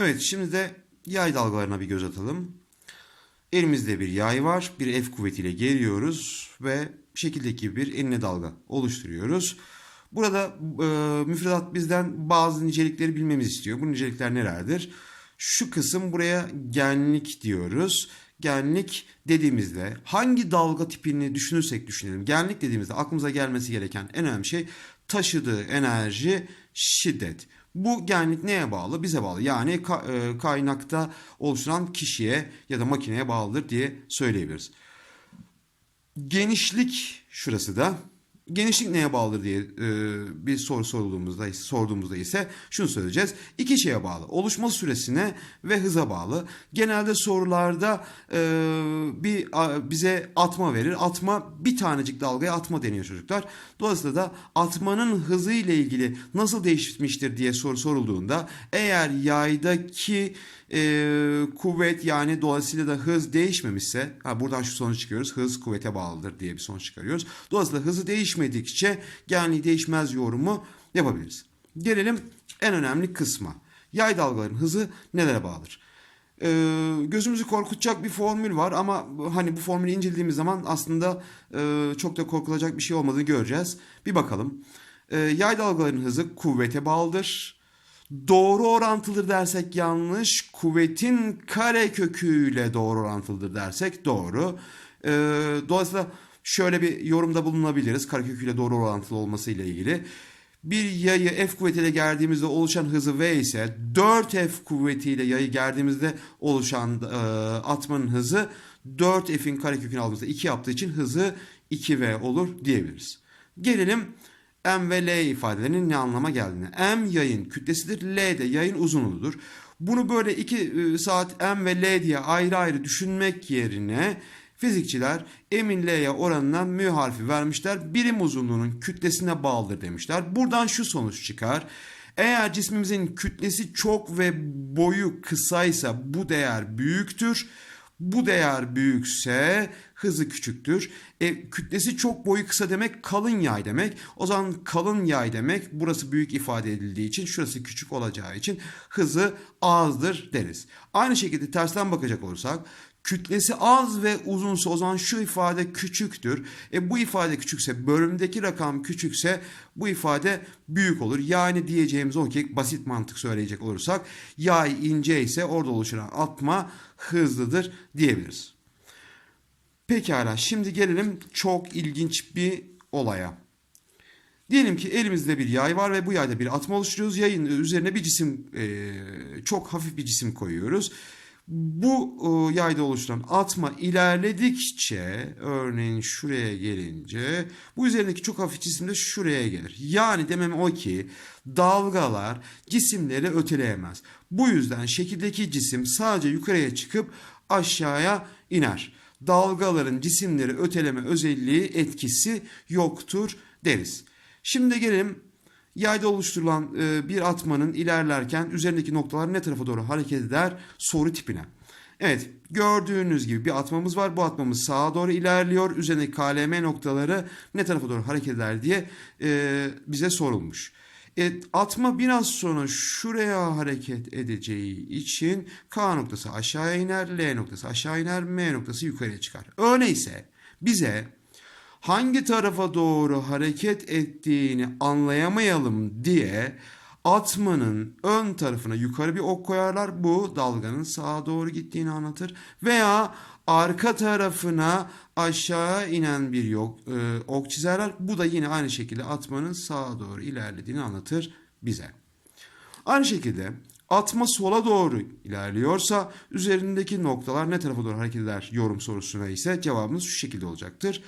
Evet şimdi de yay dalgalarına bir göz atalım. Elimizde bir yay var. Bir F kuvvetiyle geriyoruz ve şekildeki bir enine dalga oluşturuyoruz. Burada e, müfredat bizden bazı nicelikleri bilmemizi istiyor. Bu nicelikler nelerdir? Şu kısım buraya genlik diyoruz. Genlik dediğimizde hangi dalga tipini düşünürsek düşünelim. Genlik dediğimizde aklımıza gelmesi gereken en önemli şey taşıdığı enerji şiddet. Bu genlik neye bağlı? Bize bağlı. Yani e, kaynakta oluşturan kişiye ya da makineye bağlıdır diye söyleyebiliriz. Genişlik şurası da. Genişlik neye bağlıdır diye e, bir soru sorulduğumuzda sorduğumuzda ise şunu söyleyeceğiz. İki şeye bağlı. Oluşma süresine ve hıza bağlı. Genelde sorularda e, bir bize atma verir. Atma bir tanecik dalgaya atma deniyor çocuklar. Dolayısıyla da atmanın hızı ile ilgili nasıl değişmiştir diye soru sorulduğunda eğer yaydaki e, kuvvet yani dolayısıyla da hız değişmemişse ha buradan şu sonuç çıkıyoruz. Hız kuvvete bağlıdır diye bir sonuç çıkarıyoruz. Dolayısıyla hızı değişmedikçe genliği değişmez yorumu yapabiliriz. Gelelim en önemli kısma. Yay dalgaların hızı nelere bağlıdır? Ee, gözümüzü korkutacak bir formül var ama hani bu formülü incelediğimiz zaman aslında e, çok da korkulacak bir şey olmadığını göreceğiz. Bir bakalım. Ee, yay dalgaların hızı kuvvete bağlıdır. Doğru orantılıdır dersek yanlış. Kuvvetin kare köküyle doğru orantılıdır dersek doğru. Ee, dolayısıyla şöyle bir yorumda bulunabiliriz. Kare köküyle doğru orantılı olması ile ilgili. Bir yayı F kuvvetiyle gerdiğimizde oluşan hızı V ise 4F kuvvetiyle yayı gerdiğimizde oluşan e, atmanın hızı 4F'in karekökünü aldığımızda 2 yaptığı için hızı 2V olur diyebiliriz. Gelelim M ve L ifadelerinin ne anlama geldiğine. M yayın kütlesidir, L de yayın uzunluğudur. Bunu böyle 2 saat M ve L diye ayrı ayrı düşünmek yerine fizikçiler M'in L'ye oranına mü harfi vermişler. Birim uzunluğunun kütlesine bağlıdır demişler. Buradan şu sonuç çıkar. Eğer cismimizin kütlesi çok ve boyu kısaysa bu değer büyüktür. Bu değer büyükse hızı küçüktür. E, kütlesi çok boyu kısa demek kalın yay demek. O zaman kalın yay demek burası büyük ifade edildiği için şurası küçük olacağı için hızı azdır deriz. Aynı şekilde tersten bakacak olursak kütlesi az ve uzunsa o zaman şu ifade küçüktür. E bu ifade küçükse bölümdeki rakam küçükse bu ifade büyük olur. Yani diyeceğimiz o ki basit mantık söyleyecek olursak yay ince ise orada oluşan atma hızlıdır diyebiliriz. Pekala şimdi gelelim çok ilginç bir olaya. Diyelim ki elimizde bir yay var ve bu yayda bir atma oluşturuyoruz. Yayın üzerine bir cisim, e, çok hafif bir cisim koyuyoruz. Bu e, yayda oluşturan atma ilerledikçe, örneğin şuraya gelince, bu üzerindeki çok hafif cisim de şuraya gelir. Yani demem o ki dalgalar cisimleri öteleyemez. Bu yüzden şekildeki cisim sadece yukarıya çıkıp aşağıya iner. Dalgaların cisimleri öteleme özelliği etkisi yoktur deriz. Şimdi gelelim yayda oluşturulan e, bir atmanın ilerlerken üzerindeki noktalar ne tarafa doğru hareket eder soru tipine. Evet gördüğünüz gibi bir atmamız var. Bu atmamız sağa doğru ilerliyor. Üzerindeki KLM noktaları ne tarafa doğru hareket eder diye e, bize sorulmuş. E, atma biraz sonra şuraya hareket edeceği için K noktası aşağıya iner, L noktası aşağı iner, M noktası yukarıya çıkar. Öyleyse bize hangi tarafa doğru hareket ettiğini anlayamayalım diye atmanın ön tarafına yukarı bir ok koyarlar. Bu dalganın sağa doğru gittiğini anlatır. Veya arka tarafına aşağı inen bir yok, e, ok çizerler. Bu da yine aynı şekilde atmanın sağa doğru ilerlediğini anlatır bize. Aynı şekilde atma sola doğru ilerliyorsa üzerindeki noktalar ne tarafa doğru hareket eder yorum sorusuna ise cevabımız şu şekilde olacaktır.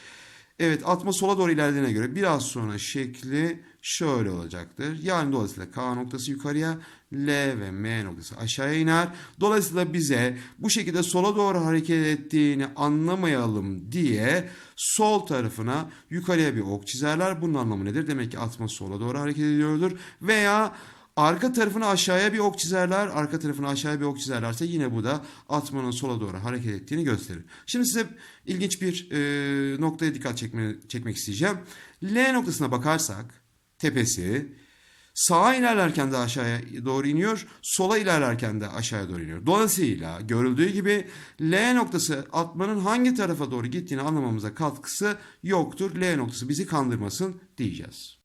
Evet atma sola doğru ilerlediğine göre biraz sonra şekli şöyle olacaktır. Yani dolayısıyla K noktası yukarıya, L ve M noktası aşağıya iner. Dolayısıyla bize bu şekilde sola doğru hareket ettiğini anlamayalım diye sol tarafına yukarıya bir ok çizerler. Bunun anlamı nedir? Demek ki atma sola doğru hareket ediyordur. Veya Arka tarafını aşağıya bir ok çizerler. Arka tarafını aşağıya bir ok çizerlerse yine bu da atmanın sola doğru hareket ettiğini gösterir. Şimdi size ilginç bir e, noktaya dikkat çekme, çekmek isteyeceğim. L noktasına bakarsak tepesi Sağa ilerlerken de aşağıya doğru iniyor, sola ilerlerken de aşağıya doğru iniyor. Dolayısıyla görüldüğü gibi L noktası atmanın hangi tarafa doğru gittiğini anlamamıza katkısı yoktur. L noktası bizi kandırmasın diyeceğiz.